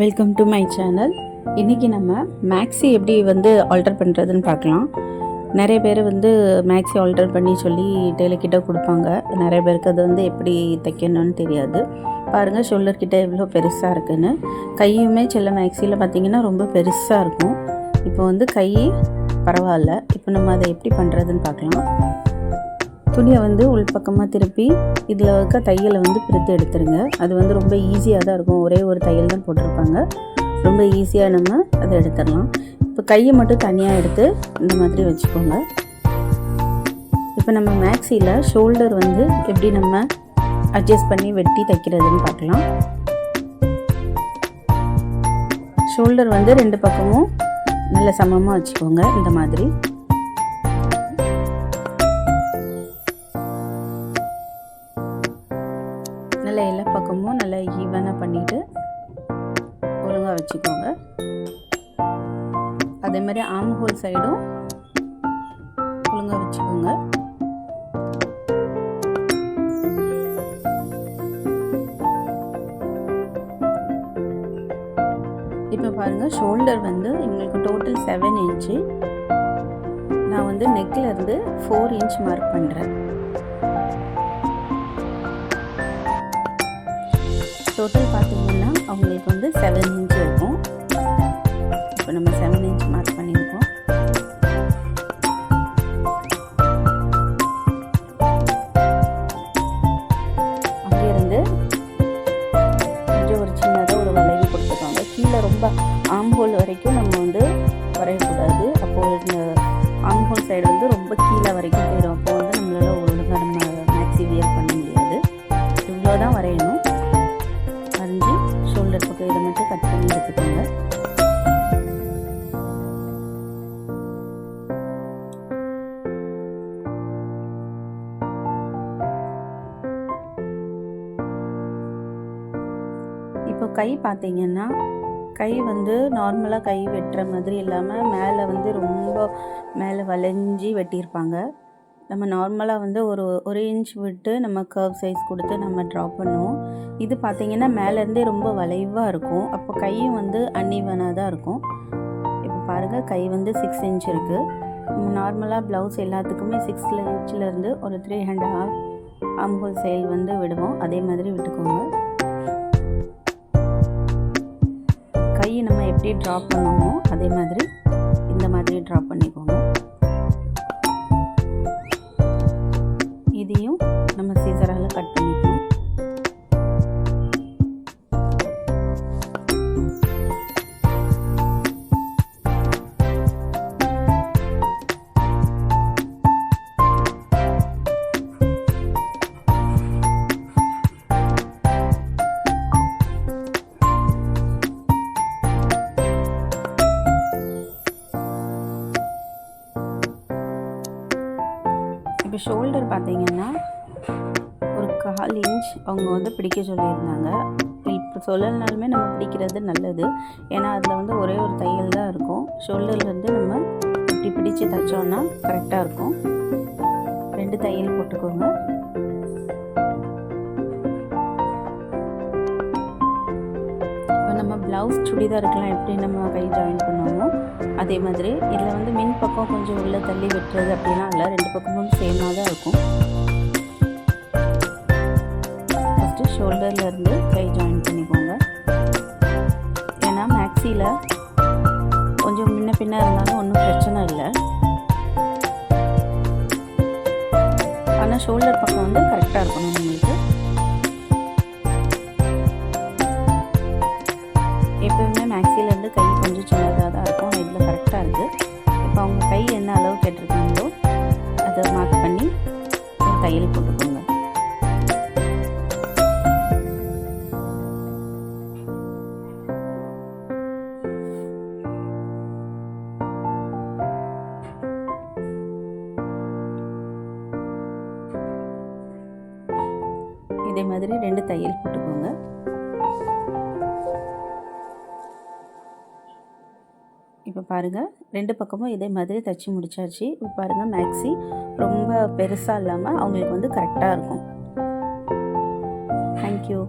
Welcome to my channel இன்றைக்கி நம்ம maxi எப்படி வந்து ஆல்டர் பண்ணுறதுன்னு பார்க்கலாம். நிறைய பேர் வந்து மேக்ஸி ஆல்டர் பண்ணி சொல்லி டெய்லர்கிட்ட கொடுப்பாங்க. நிறைய பேருக்கு அது வந்து எப்படி தைக்கணும்னு தெரியாது. பாருங்கள் ஷோல்டர்கிட்ட எவ்வளோ பெருசாக இருக்குன்னு. கையுமே சில மேக்ஸியில் பார்த்தீங்கன்னா ரொம்ப பெருசாக இருக்கும். இப்போ வந்து கை பரவாயில்ல. இப்போ நம்ம அதை எப்படி பண்ணுறதுன்னு பார்க்கலாம். துணியை வந்து உள்பக்கமாக திருப்பி இதில் இருக்க தையலை வந்து பிரித்து எடுத்துருங்க. அது வந்து ரொம்ப ஈஸியாக தான் இருக்கும். ஒரே ஒரு தையல் தான் போட்டிருப்பாங்க. ரொம்ப ஈஸியாக நம்ம அதை எடுத்துடலாம். இப்போ கையை மட்டும் தனியாக எடுத்து இந்த மாதிரி வச்சுக்கோங்க. இப்போ நம்ம மேக்ஸியில் ஷோல்டர் வந்து எப்படி நம்ம அட்ஜஸ்ட் பண்ணி வெட்டி தைக்கிறதுன்னு பார்க்கலாம். ஷோல்டர் வந்து ரெண்டு பக்கமும் நல்ல சமமாக வச்சுக்கோங்க இந்த மாதிரி. நல்ல எல்லா பக்கமும் நல்லா ஈவனாக பண்ணிவிட்டு ஒழுங்காக வச்சுக்கோங்க. அதே மாதிரி ஆம் ஹோல் சைடும் ஒழுங்காக வச்சுக்கோங்க. இப்போ பாருங்கள் ஷோல்டர் வந்து எங்களுக்கு டோட்டல் செவன் இன்ச்சு நான் வந்து நெக்கில் இருந்து ஃபோர் இன்ச் மார்க் பண்ணுறேன் டோட்டல் பார்த்தீங்கன்னா அவங்களுக்கு வந்து செவன் இன்ச் இருக்கும். இப்போ நம்ம செவன் இன்ச் மார்க் பண்ணியிருக்கோம். அங்கேருந்து கொஞ்சம் ஒரு சின்னதாக ஒரு வளைவு கொடுத்துருக்காங்க. கீழே ரொம்ப ஆம்போல் வரைக்கும் நம்ம வந்து வரையக்கூடாது. அப்போது இந்த ஆம்போல் சைடு வந்து ரொம்ப கீழே வரைக்கும் போயிடும். அப்போ வந்து இப்போ கை பார்த்தீங்கன்னா கை வந்து நார்மலாக கை வெட்டுற மாதிரி இல்லாமல் மேலே வந்து ரொம்ப மேலே வளைஞ்சி வெட்டியிருப்பாங்க. நம்ம நார்மலாக வந்து ஒரு ஒரு இன்ச் விட்டு நம்ம கர்வ் சைஸ் கொடுத்து நம்ம ட்ரா பண்ணுவோம். இது பார்த்திங்கன்னா மேலேருந்தே ரொம்ப வளைவாக இருக்கும். அப்போ கையும் வந்து அன்இவனாக தான் இருக்கும். இப்போ பாருங்கள் கை வந்து சிக்ஸ் இன்ச் இருக்குது நம்ம நார்மலாக ப்ளவுஸ் எல்லாத்துக்குமே சிக்ஸ் இன்ச்சிலேருந்து ஒரு த்ரீ அண்ட் ஹாஃப் ஆம்ஹோல் சைல் வந்து விடுவோம். அதே மாதிரி விட்டுக்கோங்க. நம்ம எப்படி ட்ரா பண்ணணுமோ அதே மாதிரி இப்போ ஷோல்டர் பார்த்தீங்கன்னா ஒரு கால் இன்ச் அவங்க வந்து பிடிக்க சொல்லியிருந்தாங்க. இப்போ சொல்லலனாலுமே நம்ம பிடிக்கிறது நல்லது. ஏன்னா அதில் வந்து ஒரே ஒரு தையல் தான் இருக்கும். ஷோல்டர்லேருந்து நம்ம இப்படி பிடிச்சு தைச்சோன்னா கரெக்டாக இருக்கும். ரெண்டு தையல் போட்டுக்கோங்க. நம்ம ப்ளவுஸ் சுடிதாருக்கெலாம் எப்படி நம்ம கை ஜாயின் பண்ணுவோமோ அதே மாதிரி இதில் வந்து மின் பக்கம் கொஞ்சம் உள்ளே தள்ளி வெட்டுறது அப்படிலாம் இல்லை ரெண்டு பக்கமும் சேமாக தான் இருக்கும். ஃபஸ்ட்டு ஷோல்டர்லேருந்து கை ஜாயின் பண்ணிக்கோங்க. ஏன்னா மேக்ஸியில் கொஞ்சம் முன்ன பின்ன இருந்தாலும் ஒன்றும் பிரச்சனை இல்லை. ஆனால் ஷோல்டர் பக்கம் வந்து கரெக்டாக இருக்கணும் உங்களுக்கு. பண்ணி தையல் போட்டுக்கோங்க. இதே மாதிரி ரெண்டு தையல் போட்டுக்கோங்க. இப்போ பாருங்கள் ரெண்டு பக்கமும் இதே மாதிரி தைச்சி முடிச்சாச்சு. இப்போ பாருங்கள் மேக்ஸி ரொம்ப பெருசாக இல்லாமல் அவங்களுக்கு வந்து கரெக்டாக இருக்கும். தேங்க்யூ